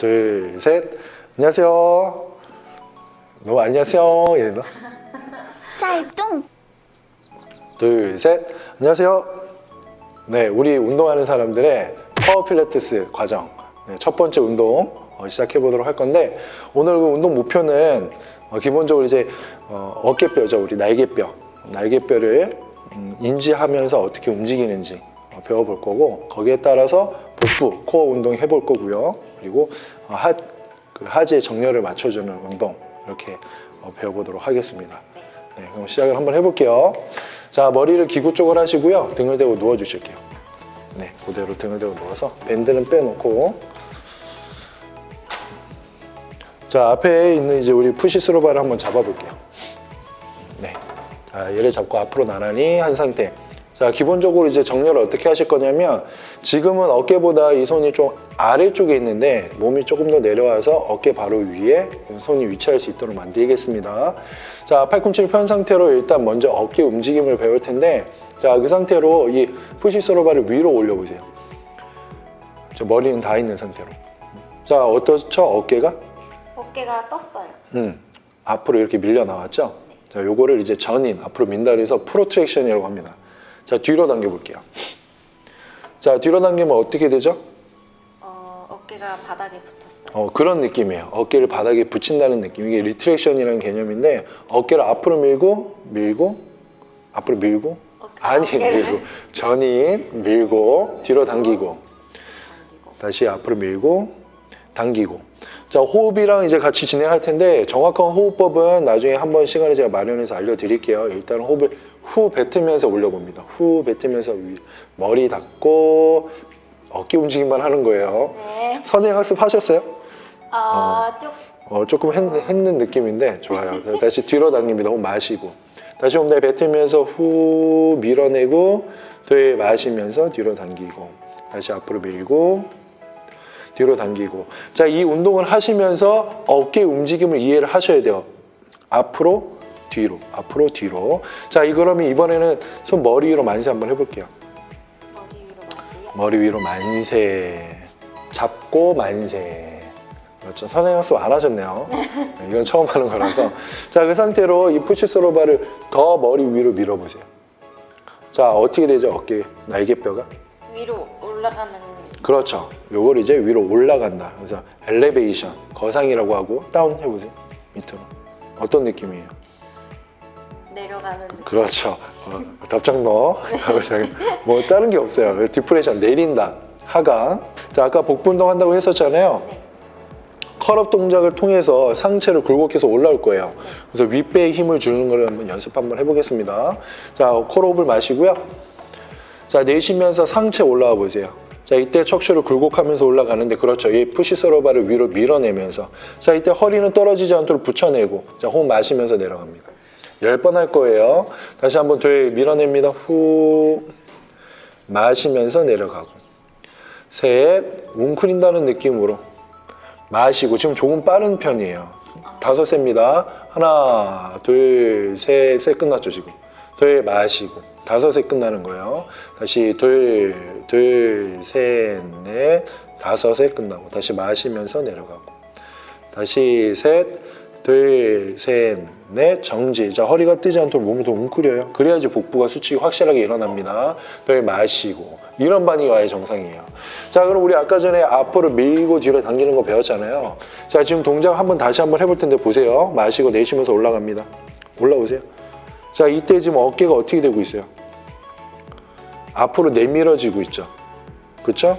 둘, 셋. 안녕하세요. 너 안녕하세요. 이래나? 짤뚱 둘, 셋. 안녕하세요. 네, 우리 운동하는 사람들의 파워 필라테스 과정. 네, 첫 번째 운동 어, 시작해 보도록 할 건데 오늘 그 운동 목표는 어, 기본적으로 이제 어, 어깨뼈죠, 우리 날개뼈. 날개뼈를 음, 인지하면서 어떻게 움직이는지 어, 배워볼 거고 거기에 따라서 복부, 코어 운동 해볼 거고요. 그리고 어, 하, 그 하지의 정렬을 맞춰주는 운동 이렇게 어, 배워보도록 하겠습니다. 네, 그럼 시작을 한번 해볼게요. 자, 머리를 기구 쪽으로 하시고요. 등을 대고 누워주실게요. 네, 그대로 등을 대고 누워서 밴드는 빼놓고 자, 앞에 있는 이제 우리 푸시스로바를 한번 잡아볼게요. 네. 자, 얘를 잡고 앞으로 나란히 한 상태. 자, 기본적으로 이제 정렬을 어떻게 하실 거냐면 지금은 어깨보다 이 손이 좀 아래쪽에 있는데 몸이 조금 더 내려와서 어깨 바로 위에 손이 위치할 수 있도록 만들겠습니다. 자, 팔꿈치를 편 상태로 일단 먼저 어깨 움직임을 배울 텐데 자, 그 상태로 이 푸시스로 바를 위로 올려보세요. 저 머리는 다 있는 상태로. 자, 어떻죠? 어깨가? 어깨가 떴어요 음, 앞으로 이렇게 밀려 나왔죠? 자, 요거를 이제 전인, 앞으로 민다 그래서 프로트랙션이라고 합니다. 자, 뒤로 당겨 볼게요. 자, 뒤로 당기면 어떻게 되죠? 어, 어깨가 바닥에 붙었어요 어, 그런 느낌이에요. 어깨를 바닥에 붙인다는 느낌. 이게 리트랙션이라는 개념인데, 어깨를 앞으로 밀고, 밀고, 앞으로 밀고, 아니, 어깨를? 밀고, 전인, 밀고, 뒤로 당기고, 당기고 다시 앞으로 밀고 당기고 자 호흡이랑 이제 같이 진행할 텐데 정확한 호흡법은 나중에 한번 시간을 제가 마련해서 알려드릴게요 일단 호흡을 후 뱉으면서 올려봅니다. 후 뱉으면서 위, 머리 닫고 어깨 움직임만 하는 거예요. 네. 선행 학습 하셨어요? 어, 쭉 어, 조금 했, 했는 느낌인데 좋아요. 자, 다시 뒤로 당깁니다. 호흡 마시고. 다시 호흡 내뱉으면서 후 밀어내고 들 마시면서 뒤로 당기고. 다시 앞으로 밀고 뒤로 당기고. 자 이 운동을 하시면서 어깨 움직임을 이해를 하셔야 돼요. 앞으로 뒤로 앞으로 뒤로. 자이 그러면 이번에는 손 머리 위로 만세 한번 해볼게요. 머리 위로 만세요 머리 위로 만세 잡고 만세. 그렇죠. 선행학습 안 하셨네요. 네, 이건 처음 하는 거라서. 자 그 상태로 이 푸시스로바를 더 머리 위로 밀어보세요. 자 어떻게 되죠 어깨? 날개뼈가? 위로 올라가는. 그렇죠. 요걸 이제 위로 올라간다. 그래서 엘리베이션 거상이라고 하고 다운 해보세요 밑으로. 어떤 느낌이에요 내려가는 느낌 그렇죠. 어, 답정너. 뭐 다른 게 없어요. 디프레션 내린다. 하강. 자 아까 복부 운동 한다고 했었잖아요. 컬업 동작을 통해서 상체를 굴곡해서 올라올 거예요. 그래서 윗배에 힘을 주는 걸 한번 연습 한번 해보겠습니다. 자 콜업을 마시고요. 자 내쉬면서 상체 올라와 보세요. 자 이때 척추를 굴곡하면서 올라가는데 그렇죠. 이 푸시스로바를 위로 밀어내면서 자 이때 허리는 떨어지지 않도록 붙여내고 자 호흡 마시면서 내려갑니다. 열번할 거예요. 다시 한번 들 밀어냅니다. 후 마시면서 내려가고 셋 웅크린다는 느낌으로 마시고 지금 조금 빠른 편이에요. 다섯 세입니다. 하나 둘셋셋 끝났죠 지금. 둘 마시고 다섯 세 끝나는 거예요. 다시 둘 둘 셋 넷 다섯 세 끝나고 다시 마시면서 내려가고 다시 셋, 둘, 셋, 넷, 정지. 자, 허리가 뜨지 않도록 몸을 더 웅크려요. 그래야지 복부가 수축이 확실하게 일어납니다. 별 마시고. 이런 반응이 와야 정상이에요. 자, 그럼 우리 아까 전에 앞으로 밀고 뒤로 당기는 거 배웠잖아요. 자, 지금 동작 한번 다시 한번 해볼 텐데 보세요. 마시고 내쉬면서 올라갑니다. 올라오세요. 자, 이때 지금 어깨가 어떻게 되고 있어요? 앞으로 내밀어지고 있죠. 그쵸?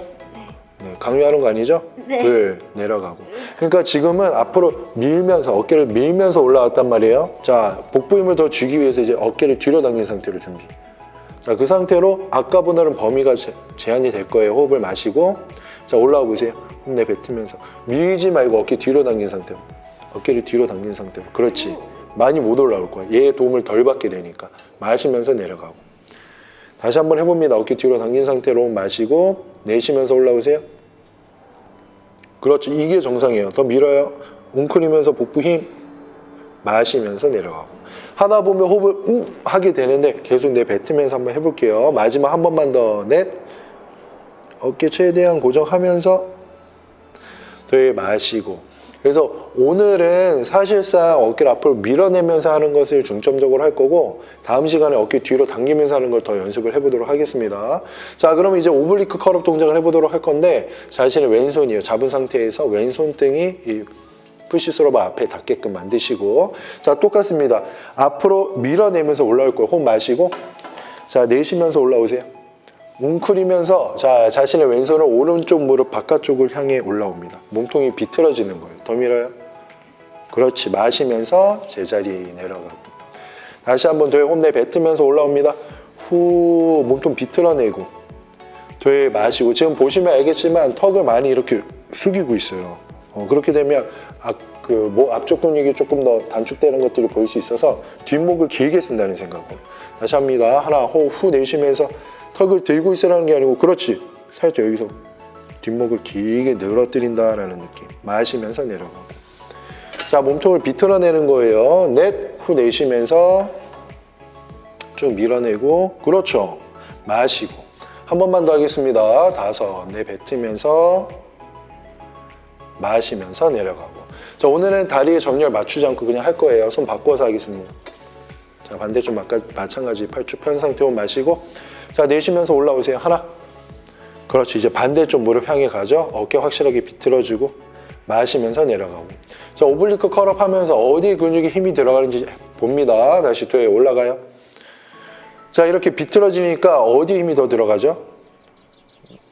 네, 강요하는 거 아니죠? 네. 둘, 내려가고. 그러니까 지금은 앞으로 밀면서, 어깨를 밀면서 올라왔단 말이에요. 자, 복부 힘을 더 주기 위해서 이제 어깨를 뒤로 당긴 상태로 준비. 자, 그 상태로 아까보다는 범위가 제, 제한이 될 거예요. 호흡을 마시고. 자, 올라와 보세요. 호흡 내뱉으면서. 밀지 말고 어깨 뒤로 당긴 상태로. 어깨를 뒤로 당긴 상태로. 그렇지. 많이 못 올라올 거야. 얘의 도움을 덜 받게 되니까. 마시면서 내려가고. 다시 한번 해봅니다. 어깨 뒤로 당긴 상태로 마시고 내쉬면서 올라오세요. 그렇죠. 이게 정상이에요. 더 밀어요. 웅크리면서 복부 힘 마시면서 내려가고 하다 보면 호흡을 웅 하게 되는데 계속 내뱉으면서 한번 해볼게요. 마지막 한 번만 더 넷. 어깨 최대한 고정하면서 들마시고 그래서 오늘은 사실상 어깨를 앞으로 밀어내면서 하는 것을 중점적으로 할 거고 다음 시간에 어깨 뒤로 당기면서 하는 걸 더 연습을 해보도록 하겠습니다. 자, 그러면 이제 오블리크 컬업 동작을 해보도록 할 건데 자신의 왼손이요. 잡은 상태에서 왼손등이 이 푸시스로바 앞에 닿게끔 만드시고 자, 똑같습니다. 앞으로 밀어내면서 올라올 거예요. 호흡 마시고 자, 내쉬면서 올라오세요. 웅크리면서 자 자신의 왼손을 오른쪽 무릎 바깥쪽을 향해 올라옵니다. 몸통이 비틀어지는 거예요. 더 밀어요. 그렇지. 마시면서 제자리 내려가고. 다시 한번 더 호흡 내뱉으면서 올라옵니다. 후 몸통 비틀어내고. 되 마시고 지금 보시면 알겠지만 턱을 많이 이렇게 숙이고 있어요. 어, 그렇게 되면 앞, 그, 목 앞쪽 근육이 조금 더 단축되는 것들을 볼 수 있어서 뒷목을 길게 쓴다는 생각으로. 다시 합니다. 하나 호흡 후 내쉬면서 턱을 들고 있으라는 게 아니고 그렇지. 살짝 여기서 뒷목을 길게 늘어뜨린다라는 느낌. 마시면서 내려가고. 자, 몸통을 비틀어내는 거예요. 넷, 후 내쉬면서 쭉 밀어내고. 그렇죠. 마시고. 한 번만 더 하겠습니다. 다섯, 내 뱉으면서 마시면서 내려가고. 자, 오늘은 다리에 정렬 맞추지 않고 그냥 할 거예요. 손 바꿔서 하겠습니다. 자, 반대쪽 마찬가지 팔쭉 편 상태 호흡 마시고. 자, 내쉬면서 올라오세요. 하나. 그렇지. 이제 반대쪽 무릎 향해 가죠. 어깨 확실하게 비틀어주고 마시면서 내려가고. 자, 오블리크 컬업 하면서 어디 근육에 힘이 들어가는지 봅니다. 다시 뒤에 올라가요. 자, 이렇게 비틀어지니까 어디 힘이 더 들어가죠?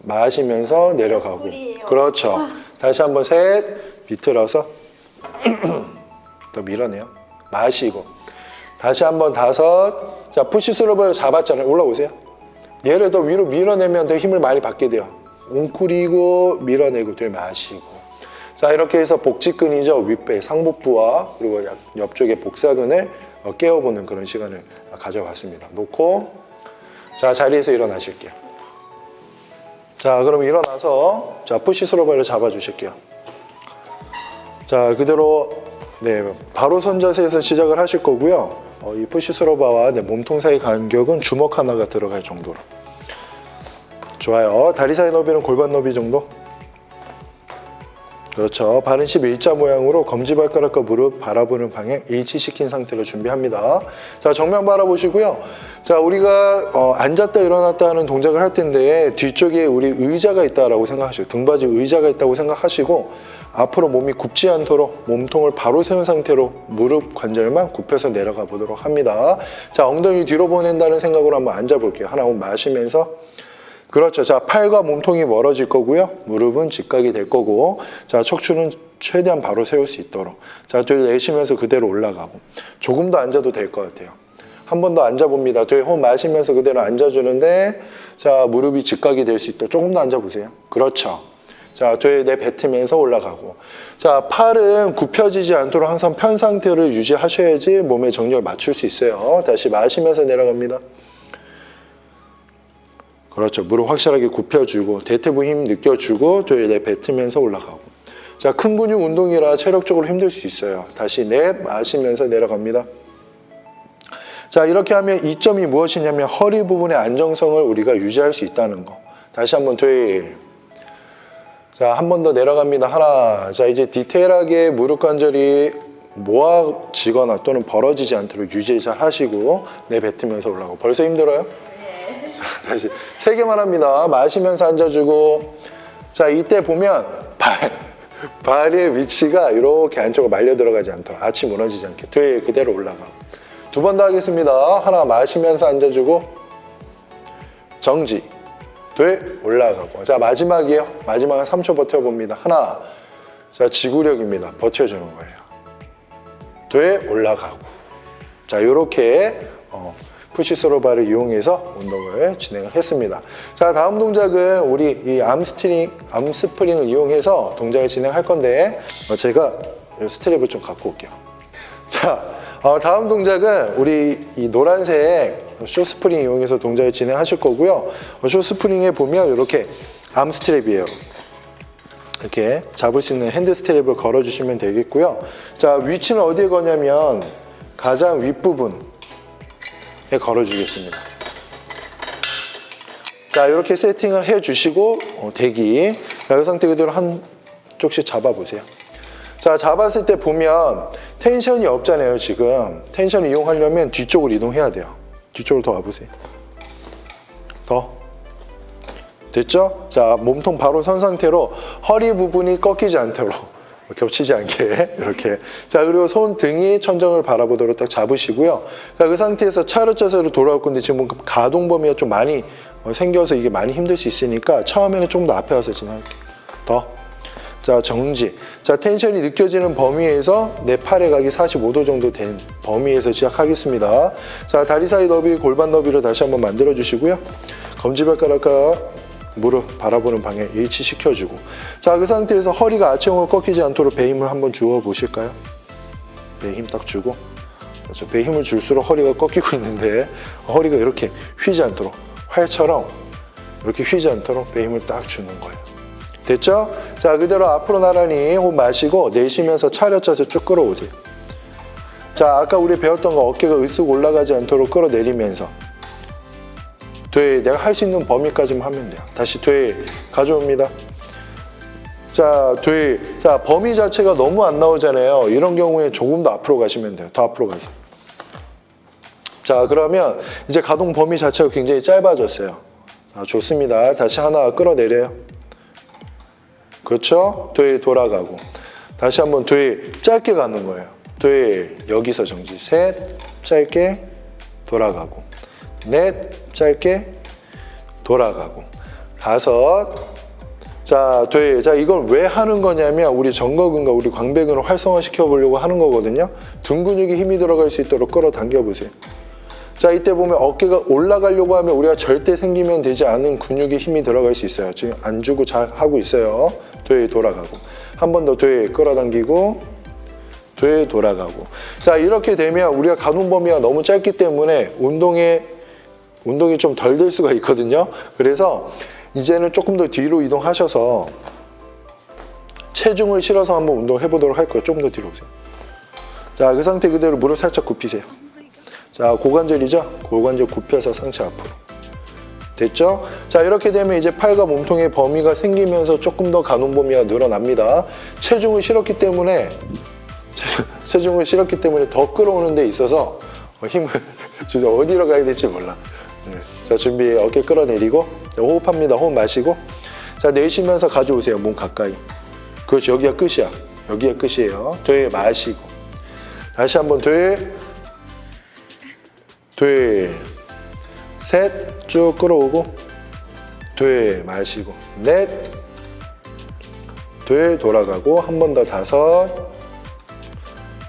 마시면서 내려가고. 그렇죠. 다시 한번 셋, 비틀어서 더 밀어내요. 마시고. 다시 한번 다섯. 자, 푸시 스롭을 잡았잖아요. 올라오세요. 얘를 더 위로 밀어내면 더 힘을 많이 받게 돼요. 웅크리고 밀어내고 들 마시고. 자, 이렇게 해서 복직근이죠. 윗배, 상복부와 그리고 옆- 옆쪽의 복사근을 어, 깨워보는 그런 시간을 가져봤습니다. 놓고 자, 자리에서 일어나실게요. 자, 그럼 일어나서 자, 푸시 스로바를 잡아 주실게요. 자, 그대로 네, 바로 선 자세에서 시작을 하실 거고요. 어, 이 푸시 스로바와 네, 몸통 사이 간격은 주먹 하나가 들어갈 정도로. 좋아요. 다리 사이 너비는 골반 너비 정도? 그렇죠. 발은 11자 모양으로 검지발가락과 무릎 바라보는 방향 일치시킨 상태로 준비합니다. 자, 정면 바라보시고요. 자, 우리가 어, 앉았다 일어났다 하는 동작을 할 텐데 뒤쪽에 우리 의자가 있다라고 생각하시고 등받이 의자가 있다고 생각하시고 앞으로 몸이 굽지 않도록 몸통을 바로 세운 상태로 무릎 관절만 굽혀서 내려가 보도록 합니다. 자, 엉덩이 뒤로 보낸다는 생각으로 한번 앉아 볼게요. 하나 마시면서 그렇죠. 자, 팔과 몸통이 멀어질 거고요. 무릎은 직각이 될 거고. 자, 척추는 최대한 바로 세울 수 있도록. 자, 뒤로 내쉬면서 그대로 올라가고. 조금 더 앉아도 될 것 같아요. 한 번 더 앉아봅니다. 뒤에 호흡 마시면서 그대로 앉아주는데, 자, 무릎이 직각이 될 수 있도록 조금 더 앉아보세요. 그렇죠. 자, 뒤에 내뱉으면서 올라가고. 자, 팔은 굽혀지지 않도록 항상 편 상태를 유지하셔야지 몸에 정렬 맞출 수 있어요. 다시 마시면서 내려갑니다. 그렇죠. 무릎 확실하게 굽혀주고 대퇴부 힘 느껴주고 뒤에 내뱉으면서 올라가고. 자, 큰 근육 운동이라 체력적으로 힘들 수 있어요. 다시 내 마시면서 내려갑니다. 자, 이렇게 하면 이점이 무엇이냐면 허리 부분의 안정성을 우리가 유지할 수 있다는 거. 다시 한번 뒤. 자, 한 번 더 내려갑니다. 하나. 자, 이제 디테일하게 무릎 관절이 모아지거나 또는 벌어지지 않도록 유지 잘 하시고 내뱉으면서 올라가고. 벌써 힘들어요? 자, 다시 세 개만 합니다. 마시면서 앉아주고. 자, 이때 보면 발, 발의 위치가 이렇게 안쪽으로 말려 들어가지 않도록 아치 무너지지 않게 뒤에 그대로 올라가고. 두 번 더 하겠습니다. 하나 마시면서 앉아주고. 정지. 둘, 올라가고. 자, 마지막이에요. 마지막은 3초 버텨봅니다. 하나. 자, 지구력입니다. 버텨주는 거예요. 둘, 올라가고. 자, 이렇게 어, 푸시스로바를 이용해서 운동을 진행을 했습니다. 자, 다음 동작은 우리 이 암스트링, 암스프링을 이용해서 동작을 진행할 건데 어, 제가 이 스트랩을 좀 갖고 올게요. 자, 어, 다음 동작은 우리 이 노란색 쇼스프링 이용해서 동작을 진행하실 거고요. 어, 쇼스프링에 보면 이렇게 암 스트랩이에요. 이렇게 잡을 수 있는 핸드 스트랩을 걸어주시면 되겠고요. 자, 위치는 어디에 거냐면 가장 윗부분에 걸어주겠습니다. 자, 이렇게 세팅을 해주시고 어, 대기. 자, 이 상태 그대로 한 쪽씩 잡아보세요. 자, 잡았을 때 보면 텐션이 없잖아요, 지금. 텐션을 이용하려면 뒤쪽으로 이동해야 돼요. 뒤쪽으로 더 와보세요. 더. 됐죠? 자, 몸통 바로 선 상태로 허리 부분이 꺾이지 않도록 겹치지 않게 이렇게. 자, 그리고 손 등이 천정을 바라보도록 딱 잡으시고요. 자, 그 상태에서 차르 자세로 돌아올 건데 지금 가동 범위가 좀 많이 어, 생겨서 이게 많이 힘들 수 있으니까 처음에는 좀 더 앞에 와서 진행할게요. 더. 자, 정지. 자, 텐션이 느껴지는 범위에서 내 팔의 각이 45도 정도 된 범위에서 시작하겠습니다. 자, 다리 사이 너비, 골반 너비를 다시 한번 만들어 주시고요. 검지발가락과 무릎 바라보는 방향 일치 시켜주고. 자, 그 상태에서 허리가 아치형으로 꺾이지 않도록 배 힘을 한번 주어 보실까요? 배 힘 딱 주고. 그렇죠. 배 힘을 줄수록 허리가 꺾이고 있는데 허리가 이렇게 휘지 않도록 활처럼 이렇게 휘지 않도록 배 힘을 딱 주는 거예요. 됐죠? 자, 그대로 앞으로 나란히 호흡 마시고 내쉬면서 차렷 자세 쭉 끌어오세요. 자, 아까 우리 배웠던 거 어깨가 으쓱 올라가지 않도록 끌어내리면서 돼 내가 할 수 있는 범위까지만 하면 돼요. 다시 돼 가져옵니다. 자, 돼. 자, 범위 자체가 너무 안 나오잖아요. 이런 경우에 조금 더 앞으로 가시면 돼요. 더 앞으로 가세요. 자, 그러면 이제 가동 범위 자체가 굉장히 짧아졌어요. 아, 좋습니다. 다시 하나 끌어내려요. 그렇죠? 뒤에 돌아가고 다시 한번 뒤에 짧게 가는 거예요. 뒤에 여기서 정지 셋 짧게 돌아가고 넷 짧게 돌아가고 다섯 자 뒤에 자 이걸 왜 하는 거냐면 우리 정거근과 우리 광배근을 활성화시켜 보려고 하는 거거든요. 등 근육에 힘이 들어갈 수 있도록 끌어당겨 보세요. 자 이때 보면 어깨가 올라가려고 하면 우리가 절대 생기면 되지 않은 근육에 힘이 들어갈 수 있어요. 지금 안 주고 잘 하고 있어요. 뒤에 돌아가고 한 번 더 뒤에 끌어당기고 뒤에 돌아가고 자 이렇게 되면 우리가 가동 범위가 너무 짧기 때문에 운동에 운동이 좀 덜 될 수가 있거든요. 그래서 이제는 조금 더 뒤로 이동하셔서 체중을 실어서 한번 운동을 해보도록 할 거예요. 조금 더 뒤로 오세요. 자, 그 상태 그대로 무릎 살짝 굽히세요. 자, 고관절이죠? 고관절 굽혀서 상체 앞으로. 됐죠? 자, 이렇게 되면 이제 팔과 몸통의 범위가 생기면서 조금 더 가동 범위가 늘어납니다. 체중을 실었기 때문에 체- 체중을 실었기 때문에 더 끌어오는 데 있어서 어, 힘을 진짜 어디로 가야 될지 몰라. 네. 자, 준비 어깨 끌어내리고 자, 호흡합니다. 호흡 마시고 자, 내쉬면서 가져오세요. 몸 가까이. 그렇지. 여기가 끝이야. 여기가 끝이에요. 뒤에 마시고 다시 한번 뒤에 둘, 셋, 쭉 끌어오고, 둘, 마시고, 넷, 둘, 돌아가고, 한 번 더 다섯,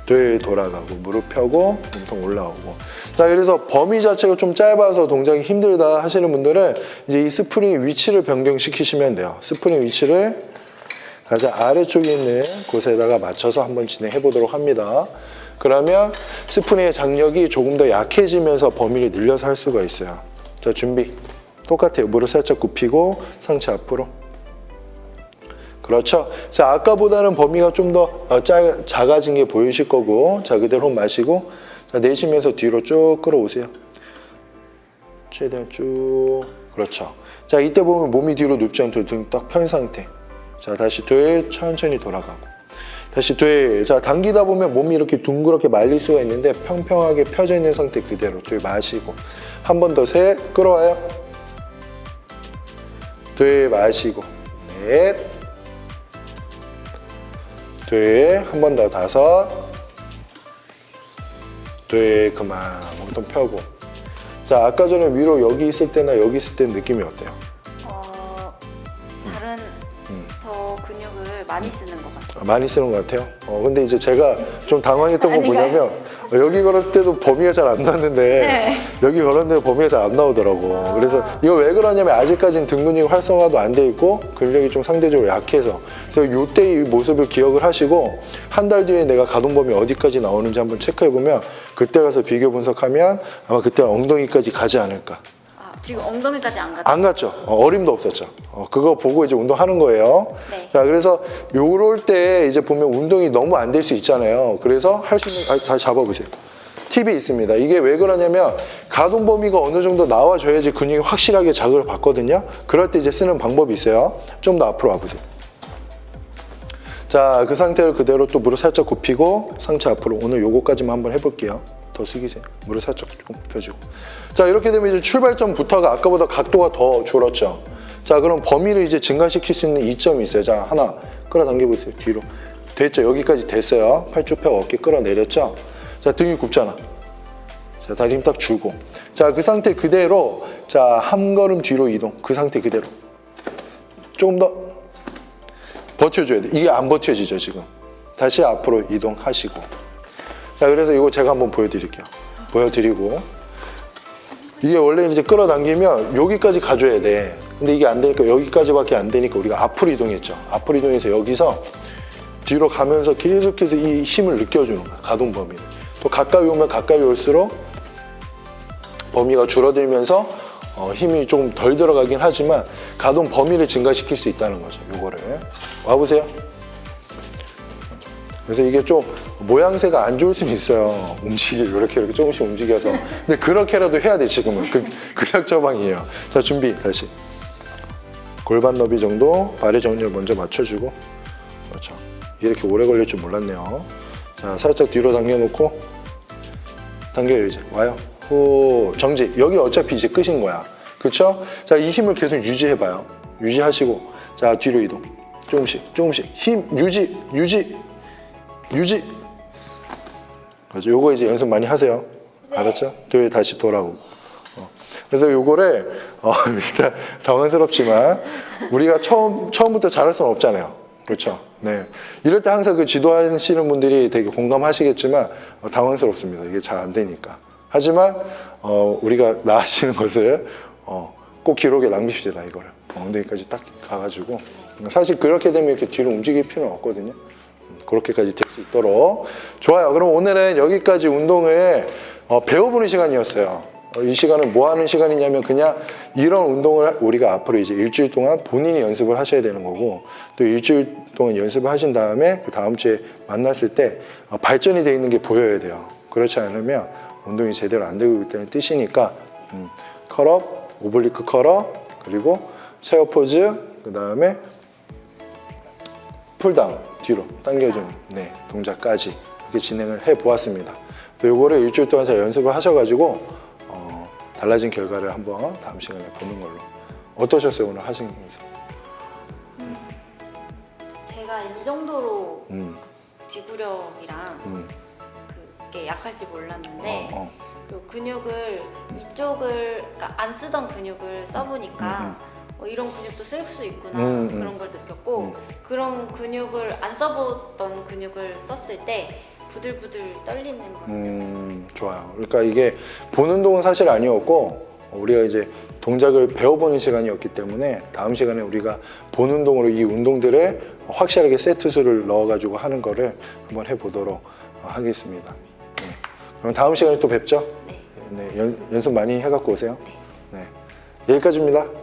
둘, 돌아가고, 무릎 펴고, 몸통 올라오고. 자, 그래서 범위 자체가 좀 짧아서 동작이 힘들다 하시는 분들은 이제 이 스프링 위치를 변경시키시면 돼요. 스프링 위치를 가장 아래쪽에 있는 곳에다가 맞춰서 한번 진행해 보도록 합니다. 그러면 스프링의 장력이 조금 더 약해지면서 범위를 늘려서 할 수가 있어요. 자, 준비. 똑같아요. 무릎 살짝 굽히고 상체 앞으로. 그렇죠. 자, 아까보다는 범위가 좀더 어, 작아진 게 보이실 거고, 자, 그대로 마시고, 자, 내쉬면서 뒤로 쭉 끌어오세요. 최대한 쭉. 그렇죠. 자, 이때 보면 몸이 뒤로 눕지 않도록 등 딱 편 상태. 자, 다시 뒤에 천천히 돌아가고. 다시 뒤에 자 당기다 보면 몸이 이렇게 둥그렇게 말릴 수가 있는데 평평하게 펴져 있는 상태 그대로 뒤에 마시고. 한 번 더 셋 끌어와요. 뒤에 마시고. 넷. 뒤에 한번 더 다섯. 뒤에 그만. 몸통 펴고. 자 아까 전에 위로 여기 있을 때나 여기 있을 때 느낌이 어때요? 어, 다른 음. 더 근육을 많이 쓰는 것 같아요. 많이 쓰는 것 같아요. 어, 근데 이제 제가 좀 당황했던 건. 뭐냐면 어, 여기 걸었을 때도 범위가 잘안 나왔는데 네. 여기 걸었는데 범위가 잘 안 나오더라고. 그래서 이거 왜 그러냐면 아직까지는 등 근육 활성화도 안 돼 있고 근력이 좀 상대적으로 약해서 그래서 요때 이 모습을 기억을 하시고 한 달 뒤에 내가 가동 범위 어디까지 나오는지 한번 체크해 보면 그때 가서 비교 분석하면 아마 그때 엉덩이까지 가지 않을까. 아, 지금 엉덩이까지 안 가죠? 안 갔죠. 어, 어림도 없었죠. 어, 그거 보고 이제 운동하는 거예요. 네. 자, 그래서 요럴 때 이제 보면 운동이 너무 안 될 수 있잖아요. 그래서 할 수 있는, 아, 다시 잡아보세요. 팁이 있습니다. 이게 왜 그러냐면 가동 범위가 어느 정도 나와줘야지 근육이 확실하게 자극을 받거든요. 그럴 때 이제 쓰는 방법이 있어요. 좀 더 앞으로 와보세요. 자, 그 상태를 그대로 또 무릎 살짝 굽히고 상체 앞으로 오늘 요거까지만 한번 해볼게요. 더 숙이세요. 무릎 살짝 좀 굽혀주고. 자, 이렇게 되면 이제 출발점부터가 아까보다 각도가 더 줄었죠. 자, 그럼 범위를 이제 증가시킬 수 있는 이점이 있어요. 자, 하나 끌어당겨 보세요. 뒤로. 됐죠. 여기까지 됐어요. 팔 쭉 펴고 어깨 끌어내렸죠. 자, 등이 굽잖아. 자, 다리 힘 딱 주고. 자, 그 상태 그대로 자, 한 걸음 뒤로 이동. 그 상태 그대로. 조금 더 버텨줘야 돼. 이게 안 버텨지죠, 지금. 다시 앞으로 이동하시고. 자, 그래서 이거 제가 한번 보여드릴게요. 보여드리고. 이게 원래 이제 끌어당기면 여기까지 가줘야 돼. 근데 이게 안 되니까 여기까지밖에 안 되니까 우리가 앞으로 이동했죠. 앞으로 이동해서 여기서 뒤로 가면서 계속해서 이 힘을 느껴주는 거야. 가동 범위를. 또 가까이 오면 가까이 올수록 범위가 줄어들면서 어, 힘이 조금 덜 들어가긴 하지만 가동 범위를 증가시킬 수 있다는 거죠. 요거를 와보세요. 그래서 이게 좀 모양새가 안 좋을 수는 있어요. 움직이 이렇게 이렇게 조금씩 움직여서. 근데 그렇게라도 해야 돼 지금은. 그 그냥 처방이에요. 자 준비 다시. 골반 너비 정도 발의 정렬 먼저 맞춰주고. 그렇죠. 이렇게 오래 걸릴 줄 몰랐네요. 자 살짝 뒤로 당겨놓고 당겨요 이제 와요. 후 정지. 여기 어차피 이제 끝인 거야. 그렇죠? 자 이 힘을 계속 유지해봐요. 유지하시고 자 뒤로 이동. 조금씩 조금씩 힘 유지 유지 유지. 그래서 요거 이제 연습 많이 하세요. 알았죠? 뒤에 다시 돌아오고. 어. 그래서 요거를 어, 일단 당황스럽지만 우리가 처음 처음부터 잘할 수는 없잖아요. 그렇죠? 네. 이럴 때 항상 그 지도하시는 분들이 되게 공감하시겠지만 어, 당황스럽습니다. 이게 잘 안 되니까. 하지만 어, 우리가 나아지는 것을 어, 꼭 기록에 남깁시다 이거를 엉덩이까지 딱 가가지고 사실 그렇게 되면 이렇게 뒤로 움직일 필요는 없거든요. 그렇게까지 될 수 있도록 좋아요. 그럼 오늘은 여기까지 운동을 어, 배워보는 시간이었어요. 어, 이 시간은 뭐 하는 시간이냐면 그냥 이런 운동을 우리가 앞으로 이제 일주일 동안 본인이 연습을 하셔야 되는 거고 또 일주일 동안 연습을 하신 다음에 그 다음 주에 만났을 때 어, 발전이 돼 있는 게 보여야 돼요. 그렇지 않으면 운동이 제대로 안 되고 있다는 뜻이니까 음, 컬업, 오블리크 컬업 그리고 체어 포즈 그 다음에 풀다운 뒤로 당겨주는 네, 동작까지 이렇게 진행을 해 보았습니다. 요거를 일주일 동안 잘 연습을 하셔가지고 어, 달라진 결과를 한번 다음 시간에 보는 걸로 어떠셨어요 오늘 하시면서? 제가 이 정도로 음, 지구력이랑 음, 그게 약할지 몰랐는데 어, 어. 그 근육을 이쪽을 그러니까 안 쓰던 근육을 써보니까 어, 이런 근육도 쓸 수 있구나 음, 음. 그런 걸 느꼈고 음. 그런 근육을 안 써보던 근육을 썼을 때 부들부들 떨리는 걸 느꼈어요. 음, 좋아요. 그러니까 이게 보는 운동은 사실 아니었고 우리가 이제 동작을 배워보는 시간이었기 때문에 다음 시간에 우리가 보는 운동으로 이 운동들을 확실하게 세트 수를 넣어가지고 하는 거를 한번 해보도록 하겠습니다. 네. 그럼 다음 시간에 또 뵙죠. 네. 네, 연, 연습 많이 해갖고 오세요. 네. 여기까지입니다.